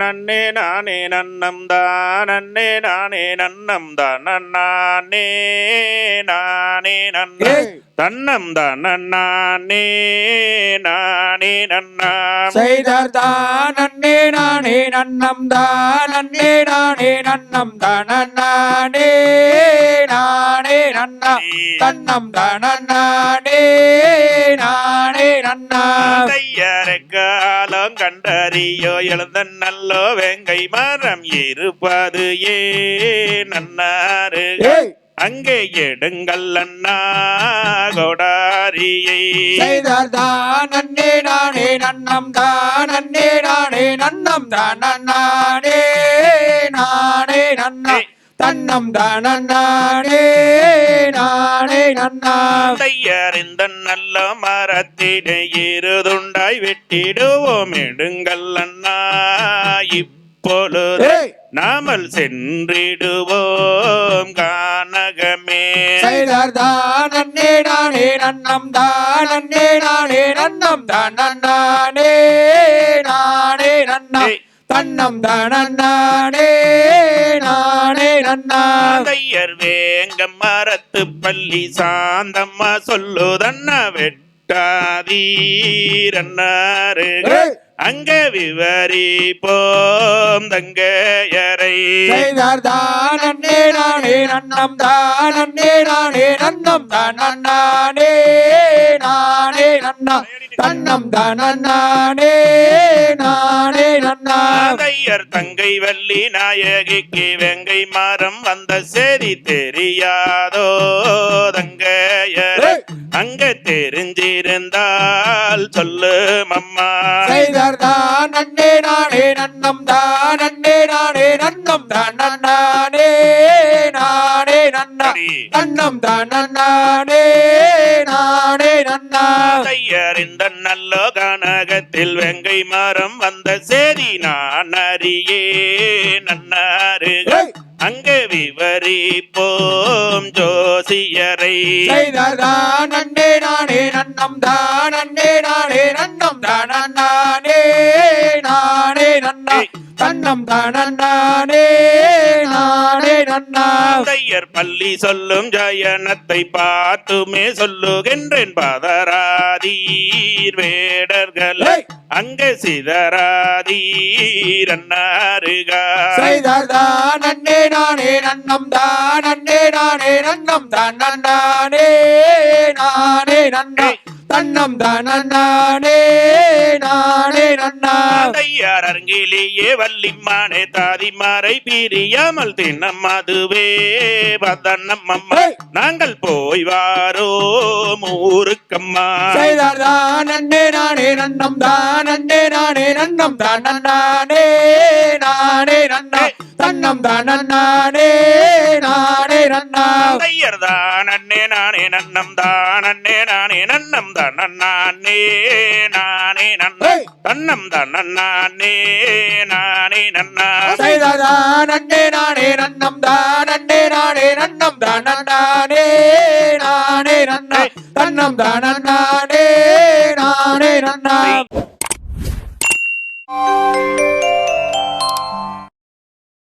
நன்னே நானே நன்னம் தான் நன்னே நானே நன்னம் தான் நன்னானே நானே நன்னா. தன்னம் தான் நன்னானே நானே நன்னாம். செய்தார் தான் நன்னே நானே நன்னம் தான் நன்னே நானே நன்னம் தான் நானே நானே நன்னா. தன்னம் தான் நானே நானே நன்னா காலம் கண்டறியோ எழுந்த நல்லோ வெங்கை மரம் இருப்பது ஏ நன்னாரு அங்கே எடுங்கள் அண்ணா கொடாரியை. செய்தார் தான் நன்னே நானே நன்னம் தான் நன்னே நானே நன்னம் தான் நானே நானே நன்னா தன்னம் தான் நானே நானே நன்னா. தையறிந்த நல்ல மரத்தினை இருதுண்டாய் வெட்டிடுவோம் எடுங்கள் அண்ணா. இப்பொழுது நாமல் சென்றிடுவோம் கானகமே. செய்தார் தான் நன்னே நானே நன்னம் தான் நன்னே நானே நன்னம் தான் நானே நானே நன்னா தன்னம் தான் நானே நானே நன்னா தையர் வேங்க மரத்து பள்ளி சாந்தம்மா சொல்லுதன்னா வெட்டாதீரன்னாரு. அங்க விவரிப்போம் தங்கையரை. செய்தார் தான் நன்னே நானே நன்னம் தான் நன்னே நானே நன்னம் தான் நானே நானே நன்னா தன்னம் தான் நானே நானே நன்னா. தையர் தங்கை வள்ளி நாயகிக்கு வெங்கை மரம் வந்த செய்தி தெரியாதோ தங்கையர்! அங்க தெரிஞ்சிருந்தால் சொல்லு மம்மா. செய்தார் தான் நன்னே நானே நன்னம் தான் நன்னே நானே நன்னம் தான் நன்னா தன்னம் தான் நானே நானே நன்னா. தையர் இந்த நல்ல கனகத்தில் வெங்கை மரம் வந்த செய்தி நான் அறியே நன்னாரு ஏய்! அங்க விவரிப்போம் ஜோசியரை. நன்னே நானே நன்னம் தான் நன்னே நானே நன்னம் தான் நானே நானே நன்னா. தன்னம் தான் நானே நானே தையர் பள்ளி சொல்லும் ஜயனத்தை பார்த்துமே சொல்லுகின்றேன் பாதராதீர் வேடர்கள்! அங்க சிதறாதீர் அன்னாருகா. செய்தார் தான் நன்னே நானே நன்னம் தான் நன்னே நானே நன்னம் தான் நானே நானே நன்னா தன்னம் தான் நானே நானே நன்னா. தையார் அருங்கிலேயே வள்ளிமானே தாதிமாரை பிரியாமல் தின்னம் அதுவே. பதன்னம் அம்மா! நாங்கள் போய் வாரோ ஊருக்கம்மா நன்னே நானே நன்னம் தான் நன்னே நானே நன்னம் தான் நானே நானே நன்னா தன்னம் தான் நானே நானே நன்னா. தையர் தான் அண்ணே நானே நன்னம் தான் நன்னம் தான் நானே நானே நன்ன தன்னம் தான் நானே நானே நன்னா சைதாதா நன்னே நானே நன்னம் தான் நன்னே நானே நன்னம் தான் நன்னானே நானே நன்னா தன்னம் தான் நானே நன்னா